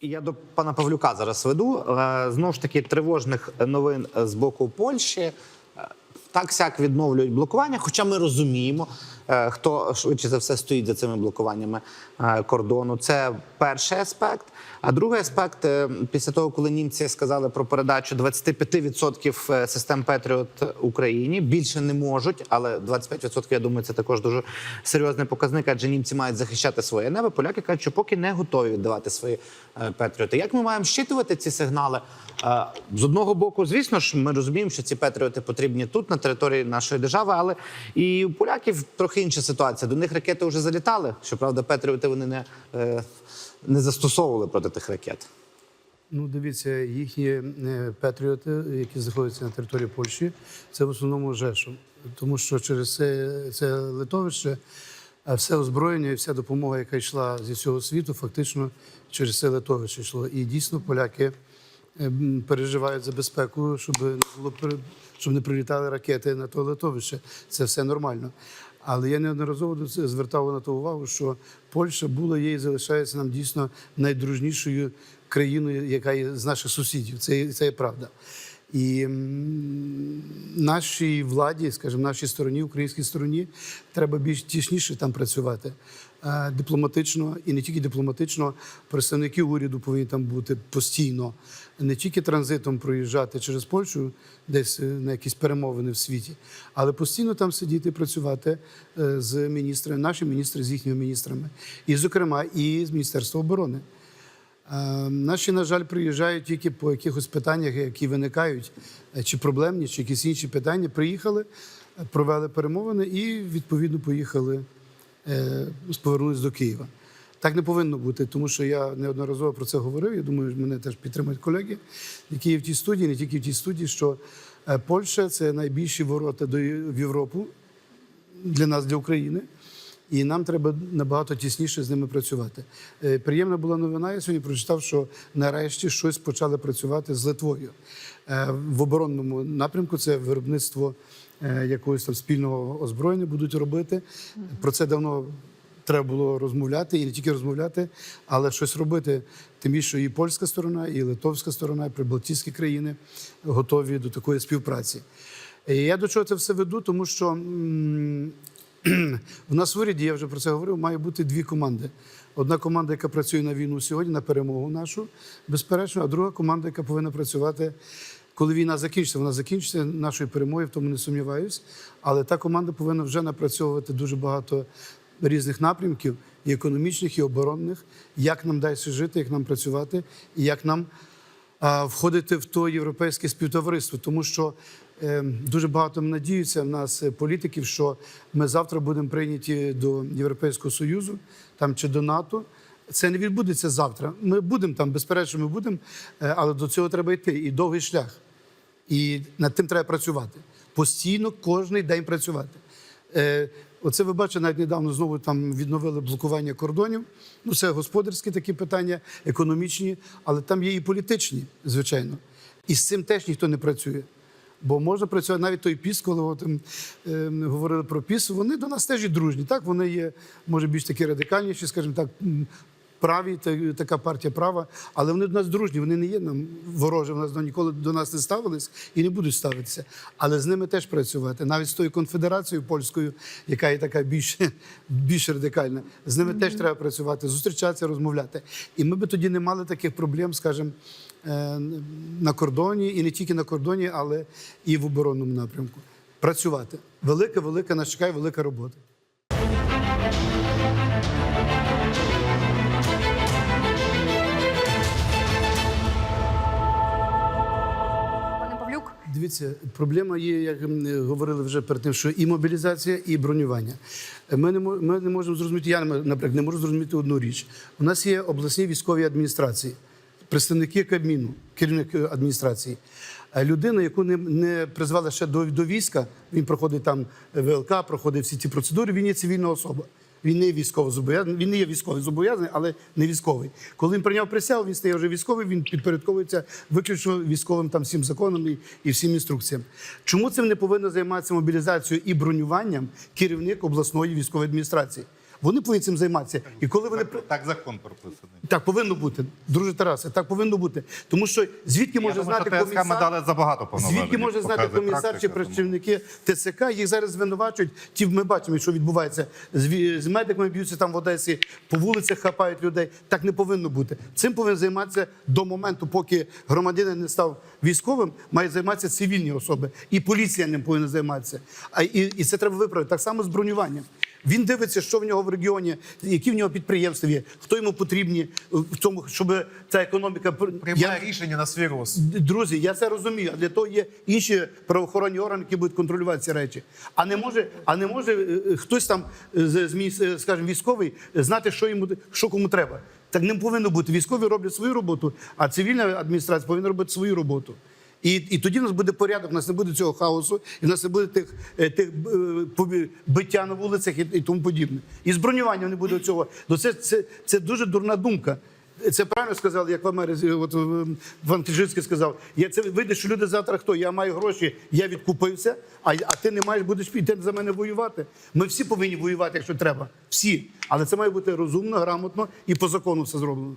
Я до пана Павлюка зараз веду. Е, Знову ж таки, тривожних новин з боку Польщі. Е, Так сяк відновлюють блокування. Хоча ми розуміємо, хто швидше за все стоїть за цими блокуваннями е, кордону. Це перший аспект. А другий аспект, е, після того, коли німці сказали про передачу 25% е, систем Петріот Україні, більше не можуть, але 25% я думаю, це також дуже серйозний показник, адже німці мають захищати своє небо. Поляки кажуть, що поки не готові віддавати свої е, Петріоти. Як ми маємо щитувати ці сигнали? Е, З одного боку, звісно ж, ми розуміємо, що ці Петріоти потрібні тут, на території нашої держави, але і у поляків трохи інша ситуація. До них ракети вже залітали. Щоправда, Петріоти вони не, е, не застосовували проти тих ракет. Ну, дивіться, їхні е, патріоти, які знаходяться на території Польщі, це в основному Жешов. Тому що через це, це литовище все озброєння і вся допомога, яка йшла зі всього світу, фактично через це литовище йшло. І дійсно поляки е, переживають за безпеку, щоб не було щоб не прилітали ракети на то литовище. Це все нормально. Але я неодноразово звертав на то увагу, що Польща була є і залишається нам дійсно найдружнішою країною, яка є з наших сусідів. Це, це є правда. І нашій владі, скажімо, нашій стороні, українській стороні, треба більш тісніше там працювати. Е, Дипломатично і не тільки дипломатично, представники уряду повинні там бути постійно, не тільки транзитом проїжджати через Польщу, десь е, на якісь перемовини в світі, але постійно там сидіти працювати е, з міністрами, наші міністри з їхніми міністрами, і, зокрема, і з Міністерства оборони. Е, Наші, на жаль, приїжджають тільки по якихось питаннях, які виникають, е, чи проблемні, чи якісь інші питання. Приїхали, е, провели перемовини і відповідно поїхали, повернулись до Києва. Так не повинно бути, тому що я неодноразово про це говорив. Я думаю, мене теж підтримують колеги, які є в тій студії, не тільки в тій студії, що Польща це найбільші ворота до в Європу для нас, для України. І нам треба набагато тісніше з ними працювати. Е, Приємна була новина. Я сьогодні прочитав, що нарешті щось почали працювати з Литвою Е, в оборонному напрямку. Це виробництво е, якогось там спільного озброєння будуть робити. Про це давно треба було розмовляти і не тільки розмовляти, але щось робити. Тим більше і польська сторона, і литовська сторона, і прибалтійські країни готові до такої співпраці. І я до чого це все веду, тому що. В нас в уряді, я вже про це говорив, має бути дві команди. Одна команда, яка працює на війну сьогодні, на перемогу нашу, безперечно, а друга команда, яка повинна працювати, коли війна закінчиться. Вона закінчиться нашою перемогою, в тому не сумніваюсь. Але та команда повинна вже напрацьовувати дуже багато різних напрямків, і економічних, і оборонних, як нам далі жити, як нам працювати, і як нам входити в то європейське співтовариство, тому що дуже багато надіються в нас е, політиків, що ми завтра будемо прийняті до Європейського Союзу там чи до НАТО. Це не відбудеться завтра. Ми будемо там, безперечно, ми будемо, е, але до цього треба йти і довгий шлях. І над тим треба працювати. Постійно, кожен день працювати. Е, оце ви бачите, навіть недавно знову там відновили блокування кордонів. Ну, це господарські такі питання, економічні, але там є і політичні, звичайно. І з цим теж ніхто не працює. Бо можна працювати навіть той піс, коли от, ем, говорили про піс, вони до нас теж і дружні. Так, вони є, може, більш такі радикальніші, скажімо так, праві, та- така партія права, але вони до нас дружні, вони не є нам ворожі, вони нас ніколи до нас не ставились і не будуть ставитися. Але з ними теж працювати. Навіть з тою конфедерацією польською, яка є така більш, більш радикальна, з ними теж треба працювати, зустрічатися, розмовляти. І ми би тоді не мали таких проблем, скажімо, е, на кордоні, і не тільки на кордоні, але і в оборонному напрямку. Працювати. Велика, велика нас чекає, велика робота. Дивіться, проблема є, як говорили вже перед тим, що і мобілізація, і бронювання. Ми не, ми не можемо зрозуміти, я, наприклад, не можу зрозуміти одну річ. У нас є обласні військові адміністрації, представники Кабміну, керівник е, адміністрації. А Людина, яку не, не призвали ще до, до війська, він проходить там ВЛК, проходить всі ці процедури, він є цивільна особа. Він не військово зобов'язаний, він не є військовий зобов'язаний, але не військовий. Коли він прийняв присягу, він стає вже військовий, він підпорядковується виключно військовим там всім законам і, і всім інструкціям. Чому цим не повинен займатися мобілізацією і бронюванням керівник обласної військової адміністрації? Вони повинні цим займатися. І коли вони Так, так закон прописаний. так повинно бути, друже Тарасе, так повинно бути. Тому що звідки може Я думаю, знати ТСК комісар? дали забагато. Звідки може знати комісар чи практика, тому- працівники ТЦК? Їх зараз звинувачують. Ті ми бачимо, що відбувається з, з медиками, б'ються там в Одесі, по вулицях хапають людей. Так не повинно бути. Цим повинен займатися до моменту, поки громадянин не став військовим, мають займатися цивільні особи, і поліція ним повинна займатися. А і, і це треба виправити. Так само з бронюванням. Він дивиться, що в нього в регіоні, які в нього підприємства є, хто йому потрібні в тому, щоб ця економіка Приймає рішення на свій. Д- Друзі, я це розумію. А для того є інші правоохоронні органи, які будуть контролювати ці речі. А не може, а не може е, е, хтось там е, з, скажімо, військовий знати, що йому що кому треба. Так не повинно бути. Військові роблять свою роботу, а цивільна адміністрація повинна робити свою роботу. І, і тоді в нас буде порядок, у нас не буде цього хаосу, і в нас не буде тих, е, тих е, биття на вулицях і, і тому подібне. І з не буде цього. Ну це, це, це дуже дурна думка. Це правильно сказали, як в Америці, от Ван Кижицький сказав. Я це вийде, що люди завтра хто? Я маю гроші, я відкупився, а, а ти не маєш, будеш піти за мене воювати. Ми всі повинні воювати, якщо треба. Всі. Але це має бути розумно, грамотно і по закону все зроблено.